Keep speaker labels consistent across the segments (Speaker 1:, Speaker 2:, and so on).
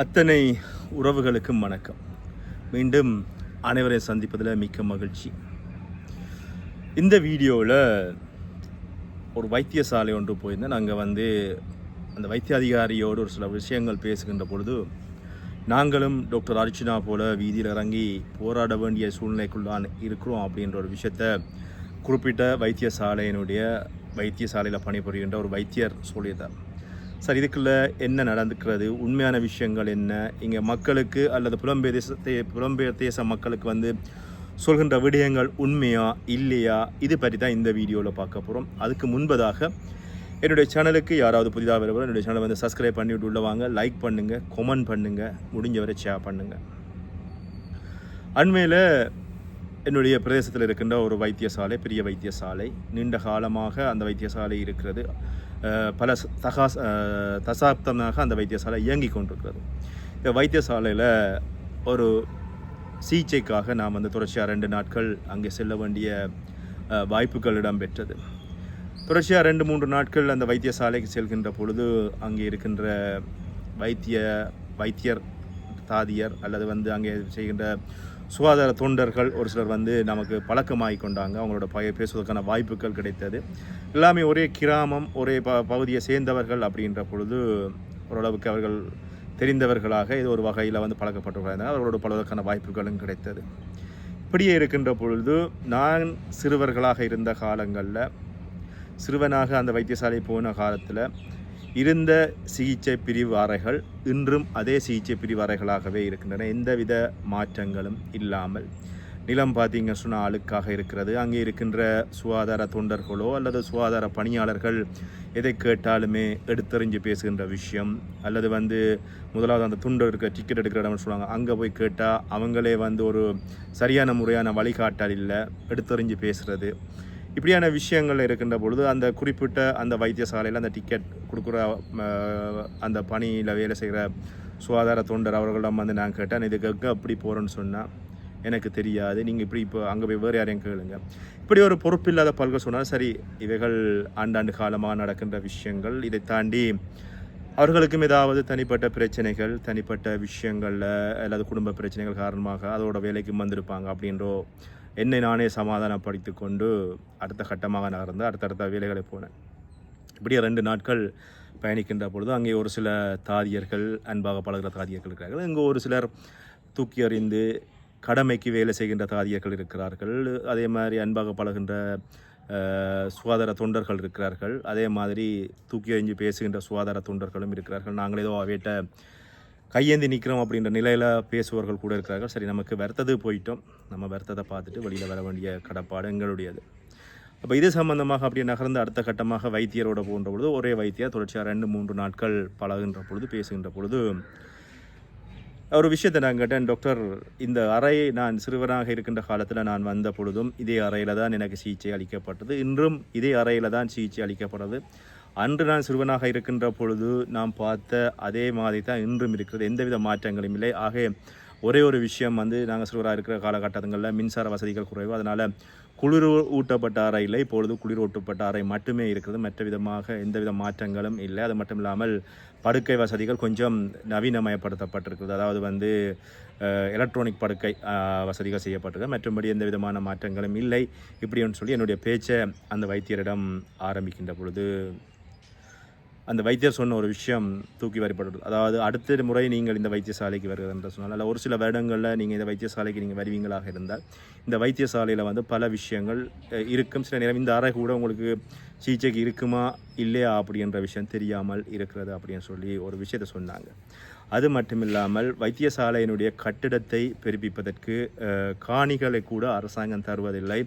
Speaker 1: அத்தனை உறவுகளுக்கும் வணக்கம். மீண்டும் அனைவரையும் சந்திப்பதில் மிக்க மகிழ்ச்சி. இந்த வீடியோவில் ஒரு வைத்தியசாலை ஒன்று போயிருந்தேன். நாங்கள் வந்து அந்த வைத்திய அதிகாரியோடு ஒரு சில விஷயங்கள் பேசுகின்ற பொழுது நாங்களும் டாக்டர் அர்ச்சனா போல வீதியில் இறங்கி போராட வேண்டிய சூழ்நிலைக்குள்ளான் இருக்கிறோம் அப்படின்ற ஒரு விஷயத்த குறிப்பிட்ட வைத்தியசாலையினுடைய வைத்தியசாலையில் பணிபுரிகின்ற ஒரு வைத்தியர் சொல்லியிருந்தார். சார் இதுக்குள்ள என்ன நடந்துக்கிறது? உண்மையான விஷயங்கள் என்ன? இங்கே மக்களுக்கு அல்லது புலம்பெயர் தேசத்தை புலம்பெயர் தேச மக்களுக்கு வந்து சொல்கின்ற விடயங்கள் உண்மையா இல்லையா? இது பற்றி தான் இந்த வீடியோவில் பார்க்க போகிறோம் அதுக்கு முன்பதாக என்னுடைய சேனலுக்கு யாராவது புதிதாக வருவார் என்னுடைய சேனலை வந்து சப்ஸ்கிரைப் பண்ணிவிட்டு உள்ள வாங்க. லைக் பண்ணுங்கள் கொமெண்ட் பண்ணுங்கள் முடிஞ்சவரை ஷேர் பண்ணுங்கள் அண்மையில் என்னுடைய பிரதேசத்தில் இருக்கின்ற ஒரு வைத்தியசாலை பெரிய வைத்தியசாலை நீண்ட காலமாக அந்த வைத்தியசாலை இருக்கிறது. பல தகாஸ் தசாப்தமாக அந்த வைத்தியசாலை இயங்கி கொண்டிருக்கிறது. இந்த வைத்தியசாலையில் ஒரு சிகிச்சைக்காக நாம் வந்து தொடர்ச்சியாக ரெண்டு நாட்கள் அங்கே செல்ல வேண்டிய அஹ், வாய்ப்புகள் இடம்பெற்றது. தொடர்ச்சியாக ரெண்டு மூன்று நாட்கள் அந்த வைத்தியசாலைக்கு செல்கின்ற பொழுது அங்கே இருக்கின்ற வைத்திய வைத்தியர் தாதியர் அல்லது வந்து அங்கே செய்கின்ற சுகாதார தொண்டர்கள் ஒரு சிலர் வந்து நமக்கு பழக்கமாகி கொண்டாங்க. அவங்களோட பய பேசுவதற்கான வாய்ப்புகள் கிடைத்தது. எல்லாமே ஒரே கிராமம் ஒரே ப பகுதியை சேர்ந்தவர்கள் அப்படின்ற பொழுது ஓரளவுக்கு அவர்கள் தெரிந்தவர்களாக இது ஒரு வகையில் வந்து பழக்கப்பட்டவர்களாக அவர்களோட பலதற்கான வாய்ப்புகளும் கிடைத்தது. இப்படியே இருக்கின்ற பொழுது நான் சிறுவர்களாக இருந்த காலங்களில் சிறுவனாக அந்த வைத்தியசாலை போன காலத்தில் இருந்த சிகிச்சை பிரிவு அறைகள் இன்றும் அதே சிகிச்சை பிரிவு அறைகளாகவே இருக்கின்றன. எந்தவித மாற்றங்களும் இல்லாமல். நிலம் பார்த்தீங்க சொன்னால் அழுக்காக இருக்கிறது. அங்கே இருக்கின்ற சுகாதார தொண்டர்களோ அல்லது சுகாதார பணியாளர்கள் எதை கேட்டாலுமே எடுத்தறிஞ்சு பேசுகின்ற விஷயம். அல்லது வந்து முதலாவது அந்த துண்டு இருக்கிற டிக்கெட் எடுக்கிற இடம்னு சொல்லுவாங்க. அங்கே போய் கேட்டால் அவங்களே வந்து ஒரு சரியான முறையான வழிகாட்டல் இல்லை. எடுத்தறிஞ்சு பேசுகிறது இப்படியான விஷயங்கள் இருக்கின்ற பொழுது அந்த குறிப்பிட்ட அந்த வைத்தியசாலையில் அந்த டிக்கெட் கொடுக்குற அந்த பணியில் வேலை செய்கிற சுகாதார தொண்டர் அவர்களிடம் வந்து நான் கேட்டேன் இதுக்கு எங்கே அப்படி போகிறேன்னு சொன்னால் எனக்கு தெரியாது. நீங்கள் இப்படி இப்போ அங்கே போய் வேறு யாரையும் கேளுங்க. இப்படி ஒரு பொறுப்பில்லாத பல்கள் சொன்னால் சரி இவைகள் ஆண்டாண்டு காலமாக நடக்கின்ற விஷயங்கள். இதை தாண்டி அவர்களுக்கும் ஏதாவது தனிப்பட்ட பிரச்சனைகள் தனிப்பட்ட விஷயங்களில் அல்லது குடும்ப பிரச்சனைகள் காரணமாக அதோட வேலைக்கு வந்திருப்பாங்க அப்படின்றோ என்னை நானே சமாதானப்படுத்தி கொண்டு அடுத்த கட்டமாக நகர்ந்து அடுத்தடுத்த வேலைகளை போனேன். இப்படியே ரெண்டு நாட்கள் பயணிக்கின்ற பொழுது அங்கே ஒரு சில தாதியர்கள் அன்பாக பழகுற தாதியர்கள் இருக்கிறார்கள். இங்கே ஒரு சிலர் தூக்கி அறிந்து கடமைக்கு வேலை செய்கின்ற தாதியர்கள் இருக்கிறார்கள். அதே மாதிரி அன்பாக பழகின்ற சுகாதார தொண்டர்கள் இருக்கிறார்கள். அதே மாதிரி தூக்கி எறிஞ்சு பேசுகின்ற சுகாதார தொண்டர்களும் இருக்கிறார்கள். நாங்கள் ஏதோ அவையிட்ட கையேந்தி நிற்கிறோம் அப்படின்ற நிலையில் பேசுபவர்கள் கூட இருக்கிறார்கள். சரி நமக்கு வருத்தது போயிட்டோம். நம்ம வருத்தத்தை பார்த்துட்டு வெளியில் வர வேண்டிய கடப்பாடு எங்களுடையது அப்போ இது சம்பந்தமாக அப்படி நகர்ந்து அடுத்த கட்டமாக வைத்தியரோட போன்ற பொழுது ஒரே வைத்தியர் தொடர்ச்சியாக ரெண்டு மூன்று நாட்கள் பழகுகின்ற பொழுது பேசுகின்ற பொழுது ஒரு விஷயத்தை நான் கேட்டேன். டாக்டர் இந்த அறை நான் சிறுவனாக இருக்கின்ற காலத்தில் நான் வந்த பொழுதும் இதே அறையில் தான் எனக்கு சிகிச்சை அளிக்கப்பட்டது. இன்றும் இதே அறையில் தான் சிகிச்சை அளிக்கப்படுறது அன்று நான் சிறுவனாக இருக்கின்ற பொழுது நாம் பார்த்த அதே மாதிரி தான் இன்றும் இருக்கிறது. எந்தவித மாற்றங்களும் இல்லை. ஆக ஒரே ஒரு விஷயம் வந்து நாங்கள் சிறுவராக இருக்கிற காலகட்டங்களில் மின்சார வசதிகள் குறைவு. அதனால் குளிர் ஊட்டப்பட்ட அறை இல்லை இப்பொழுது குளிர் ஊட்டப்பட்ட அறை மட்டுமே இருக்கிறது. மற்ற விதமாக எந்தவித மாற்றங்களும் இல்லை. அது மட்டும் இல்லாமல் படுக்கை வசதிகள் கொஞ்சம் நவீனமயப்படுத்தப்பட்டிருக்கிறது. அதாவது வந்து எலக்ட்ரானிக் படுக்கை வசதிகள் செய்யப்பட்டிருக்கு. மற்றும்படி எந்த விதமான மாற்றங்களும் இல்லை. இப்படின்னு சொல்லி என்னுடைய பேச்சை அந்த வைத்தியரிடம் ஆரம்பிக்கின்ற பொழுது அந்த வைத்தியர் சொன்ன ஒரு விஷயம் தூக்கி வரிப்படுது அதாவது அடுத்த முறை நீங்கள் இந்த வைத்தியசாலைக்கு வருகிறது என்று சொன்னால் அல்ல ஒரு சில வருடங்களில் நீங்கள் இந்த வைத்தியசாலைக்கு நீங்கள் வருவீங்களாக இருந்தால் இந்த வைத்தியசாலையில் வந்து பல விஷயங்கள் இருக்கும். சில நேரம் இந்த அறை கூட உங்களுக்கு சிகிச்சைக்கு இருக்குமா இல்லையா அப்படின்ற விஷயம் தெரியாமல் இருக்கிறது அப்படின்னு சொல்லி ஒரு விஷயத்தை சொன்னாங்க. அது மட்டும் இல்லாமல் வைத்தியசாலையினுடைய கட்டிடத்தை பெருப்பிப்பதற்கு காணிகளை கூட அரசாங்கம் தருவதில்லை.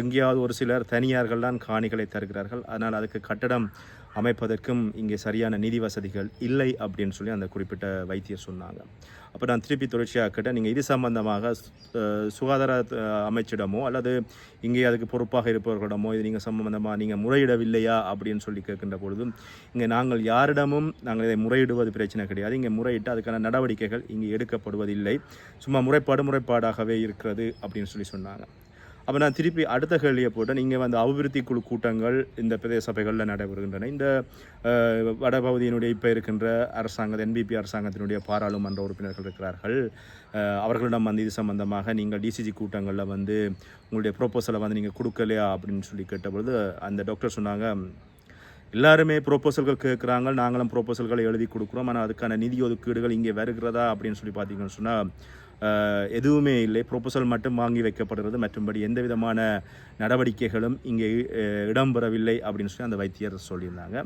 Speaker 1: எங்கேயாவது ஒரு சிலர் தனியார்கள் தான் காணிகளை தருகிறார்கள். அதனால் அதுக்கு கட்டடம் அமைப்பதற்கும் இங்கே சரியான நிதி வசதிகள் இல்லை அப்படின்னு சொல்லி அந்த குறிப்பிட்ட வைத்தியர் சொன்னாங்க. அப்போ நான் திருப்பி தொடர்ச்சியாக கேட்டேன். நீங்கள் இது சம்பந்தமாக சுகாதார அமைச்சிடமோ அல்லது இங்கே அதுக்கு பொறுப்பாக இருப்பவர்களிடமோ இது நீங்கள் சம்பந்தமாக நீங்கள் முறையிடவில்லையா அப்படின்னு சொல்லி கேட்கின்ற பொழுதும் இங்கே நாங்கள் யாரிடமும் நாங்கள் இதை முறையிடுவது பிரச்சனை கிடையாது. இங்கே முறையிட்டு அதுக்கான நடவடிக்கைகள் இங்கே எடுக்கப்படுவதில்லை. சும்மா முறைப்பாடு முறைப்பாடாகவே இருக்கிறது அப்படின்னு சொல்லி சொன்னாங்க. அப்போ நான் திருப்பி அடுத்த கேள்வியை போட்டேன். இங்கே வந்து அபிவிருத்தி குழு கூட்டங்கள் இந்த பிரதேச சபைகளில் நடைபெறுகின்றன. இந்த வடபகுதியினுடைய இப்போ இருக்கின்ற அரசாங்க என்பிபி அரசாங்கத்தினுடைய பாராளுமன்ற உறுப்பினர்கள் இருக்கிறார்கள். அவர்களிடம் வந்து இது சம்பந்தமாக நீங்கள் டிசிஜி கூட்டங்களில் வந்து உங்களுடைய ப்ரொப்போசலை வந்து நீங்கள் கொடுக்கலையா அப்படின்னு சொல்லி கேட்டபொழுது அந்த டாக்டர் சொன்னாங்க எல்லாருமே ப்ரொப்போசல்கள் கேட்குறாங்க நாங்களும் ப்ரொப்போசல்களை எழுதி கொடுக்குறோம். ஆனால் அதுக்கான நிதி ஒதுக்கீடுகள் இங்கே வருகிறதா? அப்படின்னு சொல்லி பார்த்தீங்கன்னு சொன்னால் எதுவுமே இல்லை. ப்ரொபோசல் மட்டும் வாங்கி வைக்கப்படுகிறது. மற்றும்படி எந்த விதமான நடவடிக்கைகளும் இங்கே இடம்பெறவில்லை அப்படின்னு சொல்லி அந்த வைத்தியர் சொல்லியிருந்தாங்க.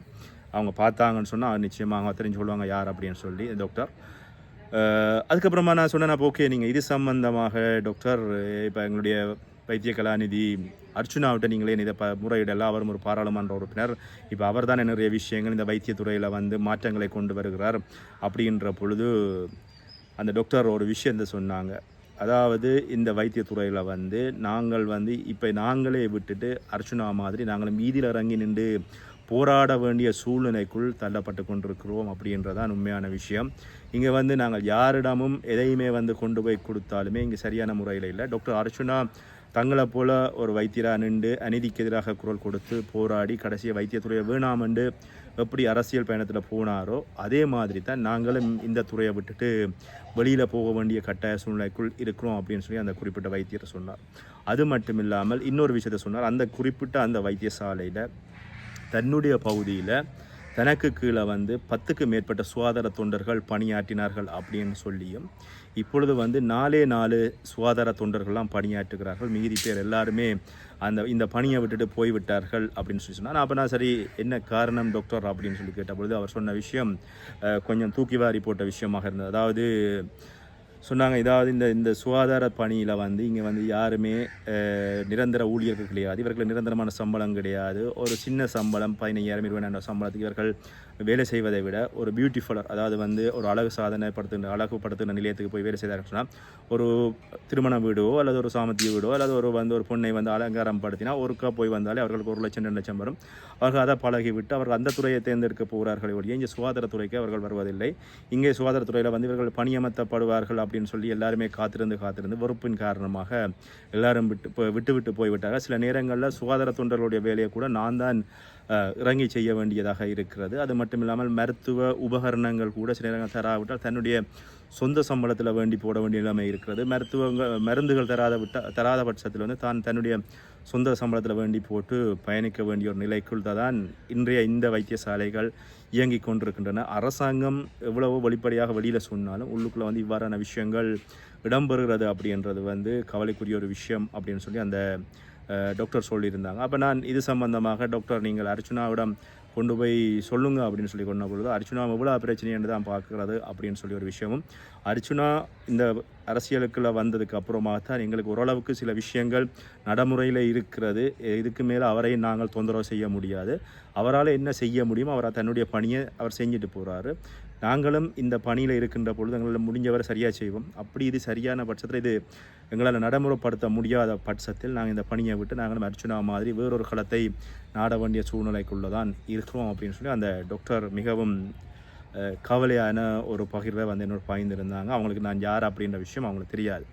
Speaker 1: அவங்க பார்த்தாங்கன்னு சொன்னால் நிச்சயமாக அவங்க தெரிஞ்சு கொள்வாங்க யார் அப்படின்னு சொல்லி டாக்டர். அதுக்கப்புறமா நான் சொன்னேன் ஓகே நீங்கள் இது சம்பந்தமாக டாக்டர் இப்போ எங்களுடைய வைத்திய கலாநிதி அர்ச்சுனாவிட்ட நீங்களே இதை ப முறையிடலாம் அவரும் ஒரு பாராளுமன்ற உறுப்பினர். இப்போ அவர் தான் நிறைய விஷயங்கள் இந்த வைத்தியத்துறையில் வந்து மாற்றங்களை கொண்டு வருகிறார் அப்படின்ற பொழுது அந்த டாக்டர் ஒரு விஷயத்தை சொன்னாங்க. அதாவது இந்த வைத்தியத்துறையில் வந்து நாங்கள் வந்து இப்போ நாங்களே விட்டுட்டு அர்ச்சுனா மாதிரி நாங்களும் மீதியில் இறங்கி நின்று போராட வேண்டிய சூழ்நிலைக்குள் தள்ளப்பட்டு கொண்டிருக்கிறோம் அப்படின்றதான் உண்மையான விஷயம். இங்கே வந்து நாங்கள் யாரிடமும் எதையுமே வந்து கொண்டு போய் கொடுத்தாலுமே இங்கே சரியான முறையில் இல்லை. டாக்டர் அர்ச்சுனா தங்களை போல ஒரு வைத்தியராக நின்று அநீதிக்கு எதிராக குரல் கொடுத்து போராடி கடைசியை வைத்தியத்துறையை வேணாமண்டு எப்படி அரசியல் பயணத்தில் போனாரோ அதே மாதிரி தான் நாங்களும் இந்த துறையை விட்டுட்டு வெளியில் போக வேண்டிய கட்டாய சூழ்நிலைக்குள் இருக்கிறோம் அப்படின்னு சொல்லி அந்த குறிப்பிட்ட வைத்தியர் சொன்னார். அது மட்டும் இல்லாமல் இன்னொரு விஷயத்தை சொன்னார். அந்த குறிப்பிட்ட அந்த வைத்தியசாலையில் தன்னுடைய பகுதியில் தனக்கு கீழே வந்து பத்துக்கு மேற்பட்ட சுகாதார தொண்டர்கள் பணியாற்றினார்கள் அப்படின்னு சொல்லியும் இப்பொழுது வந்து நாலே நாலு சுகாதார தொண்டர்கள்லாம் பணியாற்றுகிறார்கள். மீதி பேர் எல்லாருமே அந்த இந்த பணியை விட்டுட்டு போய்விட்டார்கள் அப்படின்னு சொல்லி சொன்னால் அப்போ நான் சரி என்ன காரணம் டாக்டர் அப்படின்னு சொல்லி கேட்டபொழுது அவர் சொன்ன விஷயம் கொஞ்சம் தூக்கி வாரி போட்ட விஷயமாக இருந்தது. அதாவது சொன்னாங்க இதாவது இந்த இந்த சுகாதார பணியில் வந்து இங்கே வந்து யாருமே நிரந்தர ஊழியர்கள் கிடையாது. இவர்களுக்கு நிரந்தரமான சம்பளம் கிடையாது. ஒரு சின்ன சம்பளம் பதினையாயிரம் இருபதாயிரம் சம்பளத்துக்கு இவர்கள் வேலை செய்வதை விட ஒரு பியூட்டிஃபுல்லர் அதாவது வந்து ஒரு அழகு சாதனைப்படுத்துகிற அழகுப்படுத்துகிற நிலையத்துக்கு போய் வேலை செய்தார்கள் சொன்னால் ஒரு திருமண வீடோ அல்லது ஒரு சாமத்திய வீடோ அல்லது ஒரு வந்து ஒரு பொண்ணை வந்து அலங்காரம் படுத்தினா ஒருக்கா போய் வந்தாலே அவர்களுக்கு ஒரு லட்சம் ரெண்டு லட்சம் வரும். அவர்கள் அதை பழகிவிட்டு அவர்கள் அந்த துறையை தேர்ந்தெடுக்க போகிறார்கள் ஒழிய இங்கே சுகாதாரத்துறைக்கு அவர்கள் வருவதில்லை. இங்கே சுகாதாரத்துறையில் வந்து இவர்கள் பணியமர்த்தப்படுவார்கள் அப்படின்னு சொல்லி எல்லாருமே காத்திருந்து காத்திருந்து வெறுப்பின் காரணமாக எல்லாரும் விட்டு விட்டு விட்டு போய்விட்டாங்க சில நேரங்களில் சுகாதார தொண்டர்களுடைய வேலையை கூட நான் தான் இறங்கி செய்ய வேண்டியதாக இருக்கிறது. அது மட்டும் இல்லாமல் மருத்துவ உபகரணங்கள் கூட சில நேரங்கள் தராவிட்டால் தன்னுடைய சொந்த சம்பளத்தில் வேண்டி போட வேண்டிய நிலைமை இருக்கிறது. மருத்துவங்கள் மருந்துகள் தராத விட்ட தராத பட்சத்தில் வந்து தான் தன்னுடைய சொந்த சம்பளத்தில் வேண்டி போட்டு பயணிக்க வேண்டிய ஒரு நிலைக்குள் தான் இன்றைய இந்த வைத்தியசாலைகள் இயங்கிக் கொண்டிருக்கின்றன. அரசாங்கம் எவ்வளவோ வெளிப்படையாக வெளியில் சொன்னாலும் உள்ளுக்குள்ளே வந்து இவ்வாறான விஷயங்கள் இடம்பெறுகிறது அப்படின்றது வந்து கவலைக்குரிய ஒரு விஷயம் அப்படின்னு சொல்லி அந்த டாக்டர் சொல்லியிருந்தாங்க. அப்போ நான் இது சம்பந்தமாக டாக்டர் நீங்கள் அர்ச்சனாவிடம் கொண்டு போய் சொல்லுங்க அப்படின்னு சொல்லி கொண்ட பொழுது அர்ச்சுனா எவ்வளோ பிரச்சனைன்னு தான் பார்க்குறது அப்படின்னு சொல்லி ஒரு விஷயமும் அர்ச்சுனா இந்த அரசியலுக்குள்ள வந்ததுக்கு அப்புறமா தான் எங்களுக்கு ஓரளவுக்கு சில விஷயங்கள் நடைமுறையில் இருக்கிறது. இதுக்கு மேலே அவரையும் நாங்கள் தொந்தரவு செய்ய முடியாது. அவரால் என்ன செய்ய முடியுமோ அவர் தன்னுடைய பணியை அவர் செஞ்சுட்டு போகிறாரு நாங்களும் இந்த பணியில் இருக்கின்ற பொழுது எங்களால் முடிஞ்சவரை சரியாக செய்வோம். அப்படி இது சரியான பட்சத்தில் இது எங்களால் நடைமுறைப்படுத்த முடியாத பட்சத்தில் நாங்கள் இந்த பணியை விட்டு நாங்களும் அர்ச்சுனா மாதிரி வேறொரு களத்தை நாட வேண்டிய சூழ்நிலைக்குள்ளே தான் இருக்கிறோம் அப்படின்னு சொல்லி அந்த டாக்டர் மிகவும் கவலையான ஒரு பகிர்வை வந்து என்னோட பாய்ந்திருந்தாங்க. அவங்களுக்கு நான் யார் அப்படின்ற விஷயம் அவங்களுக்கு தெரியாது.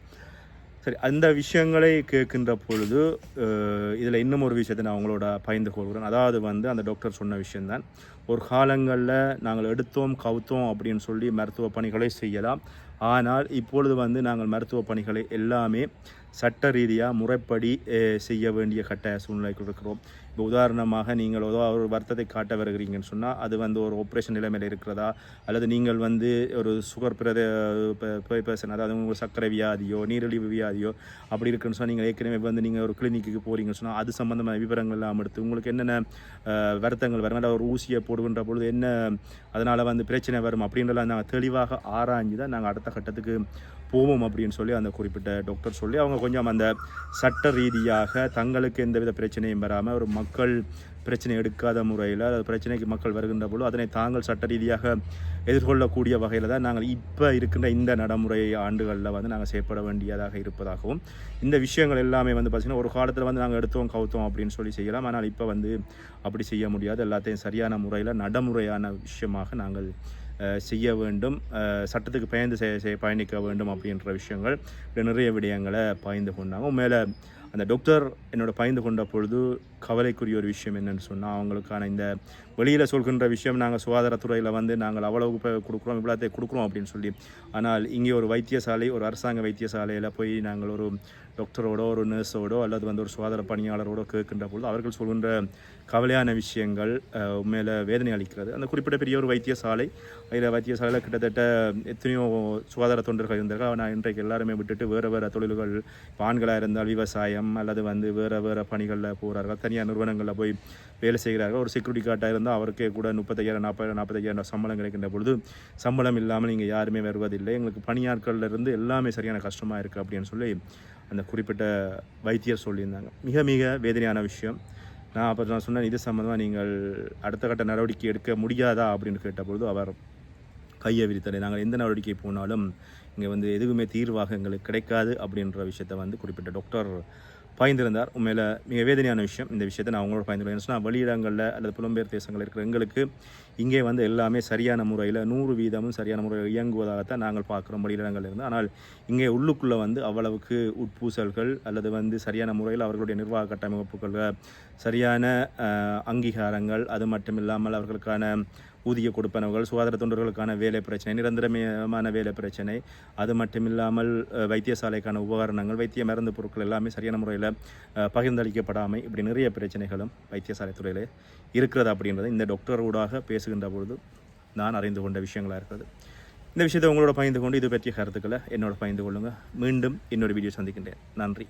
Speaker 1: சரி அந்த விஷயங்களை கேட்கின்ற பொழுது இதில் இன்னும் ஒரு விஷயத்தை நான் அவங்களோட பகிர்ந்து கொள்கிறேன். அதாவது வந்து அந்த டாக்டர் சொன்ன விஷயம்தான். ஒரு காலங்களில் நாங்கள் எடுத்தோம் கவுத்தோம் அப்படின்னு சொல்லி மருத்துவ பணிகளை செய்யலாம். ஆனால் இப்பொழுது வந்து நாங்கள் மருத்துவ பணிகளை எல்லாமே சட்ட ரீதியாக முறைப்படி செய்ய வேண்டிய கட்டாய சூழ்நிலைக்கு இருக்கிறோம். இப்போ உதாரணமாக நீங்கள் ஏதோ ஒரு வருத்தத்தை காட்ட வருகிறீங்கன்னு சொன்னால் அது வந்து ஒரு ஆப்ரேஷன் நிலைமையில் இருக்கிறதா? அல்லது நீங்கள் வந்து ஒரு சுகர் பிரத பேசன் அதாவது உங்களுக்கு சர்க்கரை வியாதியோ நீரிழிவு வியாதியோ அப்படி இருக்குன்னு சொன்னால் நீங்கள் ஏற்கனவே வந்து நீங்கள் ஒரு கிளினிக்கு போகிறீங்கன்னு சொன்னால் அது சம்மந்தமான விவரங்கள் எல்லாம் எடுத்து உங்களுக்கு என்னென்ன வருத்தங்கள் வரும்? ஒரு ஊசியை போடுகின்ற பொழுது என்ன அதனால் வந்து பிரச்சனை வரும் அப்படின்றலாம் நாங்கள் தெளிவாக ஆராய்ஞ்சு தான் நாங்கள் அடுத்த கட்டத்துக்கு போவோம் அப்படின்னு சொல்லி அந்த குறிப்பிட்ட டாக்டர் சொல்லி அவங்க கொஞ்சம் அந்த சட்ட ரீதியாக தங்களுக்கு எந்தவித பிரச்சனையும் வராமல் ஒரு மக்கள் பிரச்சனை எடுக்காத முறையில் அது பிரச்சனைக்கு மக்கள் வருகின்ற பொழுது அதனை தாங்கள் சட்ட ரீதியாக எதிர்கொள்ளக்கூடிய வகையில் தான் நாங்கள் இப்போ இருக்கின்ற இந்த நடைமுறை ஆண்டுகளில் வந்து நாங்கள் செயற்பட வேண்டியதாக இருப்பதாகவும் இந்த விஷயங்கள் எல்லாமே வந்து பார்த்திங்கன்னா ஒரு காலத்தில் வந்து நாங்கள் எடுத்தோம் கவுத்தோம் அப்படின்னு சொல்லி செய்யலாம். ஆனால் இப்போ வந்து அப்படி செய்ய முடியாது. எல்லாத்தையும் சரியான முறையில் நடைமுறையான விஷயமாக நாங்கள் செய்ய வேண்டும் சட்டத்துக்கு பயந்து செய்ய பயணிக்க வேண்டும் அப்படின்ற விஷயங்கள். நிறைய விடயங்களை பாய்ந்து கொண்டாங்க. மேலே அந்த டாக்டர் என்னோட பயந்து கொண்ட பொழுது கவலைக்குரிய ஒரு விஷயம் என்னென்னு சொன்னால் அவங்களுக்கான இந்த வெளியில் சொல்கின்ற விஷயம் நாங்கள் சுகாதாரத்துறையில் வந்து நாங்கள் அவ்வளவு கொடுக்குறோம் இவ்வளோத்தை கொடுக்குறோம் அப்படின்னு சொல்லி. ஆனால் இங்கே ஒரு வைத்தியசாலை ஒரு அரசாங்க வைத்தியசாலையில் போய் நாங்கள் ஒரு டாக்டரோடோ ஒரு நர்ஸோடோ அல்லது வந்து ஒரு சுகாதார பணியாளரோடோ கேட்கின்ற பொழுது அவர்கள் சொல்கின்ற கவலையான விஷயங்கள் உண்மையில் வேதனை அளிக்கிறது. அந்த குறிப்பிட்ட பெரிய ஒரு வைத்தியசாலை அதில் வைத்தியசாலையில் கிட்டத்தட்ட எத்தனையோ சுகாதார தொண்டர்கள் இருந்தார்கள். ஆனால் இன்றைக்கு எல்லாருமே விட்டுட்டு வேறு வேறு தொழில்கள் ஆண்களாக இருந்தால் விவசாயம் அல்லது வந்து வேறு வேறு பணிகளில் போகிறார்கள் தனியார் நிறுவனங்களில் போய் வேலை செய்கிறார்கள். ஒரு செக்யூரிட்டி கார்டாக இருந்தால் அவருக்கே கூட முப்பத்தையாயிரம் நாற்பது நாற்பத்தையாயிரம் சம்பளம் கிடைக்கின்ற பொழுது சம்பளம் இல்லாமல் இங்கே யாருமே வருவதில்லை. எங்களுக்கு பணியாட்கள்ல இருந்து எல்லாமே சரியான கஷ்டமாக இருக்குது அப்படின்னு சொல்லி அந்த குறிப்பிட்ட வைத்தியர் சொல்லியிருந்தாங்க. மிக மிக வேதனையான விஷயம். நான் அப்போ நான் சொன்னேன் இது சம்மந்தமாக நீங்கள் அடுத்த கட்ட நடவடிக்கை எடுக்க முடியாதா? அப்படின்னு கேட்டபொழுது அவர் கையை விரித்தலை நாங்கள் எந்த நடவடிக்கை போனாலும் இங்கே வந்து எதுவுமே தீர்வாக எங்களுக்கு கிடைக்காது அப்படின்ற விஷயத்தை வந்து குறிப்பிட்ட டாக்டர் பாய்ந்திருந்தார். உண்மையில் மிக வேதனையான விஷயம். இந்த விஷயத்தை நான் அவங்களோட பாய்ந்துருவேன் சொன்னால் வெளியிடங்களில் அல்லது புலம்பெயர் தேசங்களில் இருக்கிற எங்களுக்கு இங்கே வந்து எல்லாமே சரியான முறையில் நூறு வீதமும் சரியான முறையில் இயங்குவதாகத்தான் நாங்கள் பார்க்குறோம் வெளியிடங்களில் இருந்து. ஆனால் இங்கே உள்ளுக்குள்ளே வந்து அவ்வளவுக்கு உட்பூசல்கள் அல்லது வந்து சரியான முறையில் அவர்களுடைய நிர்வாக கட்டமைப்புகள் சரியான அங்கீகாரங்கள் அது மட்டும் இல்லாமல் அவர்களுக்கான ஊதிய கொடுப்பனவுகள் சுகாதார தொண்டர்களுக்கான வேலை பிரச்சனை நிரந்தரமான வேலை பிரச்சனை அது மட்டும் இல்லாமல் வைத்தியசாலைக்கான உபகரணங்கள் வைத்திய மருந்து பொருட்கள் எல்லாமே சரியான முறையில் பகிர்ந்தளிக்கப்படாமை இப்படி நிறைய பிரச்சனைகளும் வைத்தியசாலை துறையில் இருக்கிறது அப்படின்றது இந்த டாக்டர் ஊடாக பேசுகின்ற பொழுது நான் அறிந்து கொண்ட விஷயங்களாக இருக்கிறது. இந்த விஷயத்தை உங்களோட பகிர்ந்து கொண்டு இது பற்றிய கருத்துக்களை என்னோட பகிர்ந்து கொள்ளுங்கள் மீண்டும் இன்னொரு வீடியோ சந்திக்கின்றேன். நன்றி.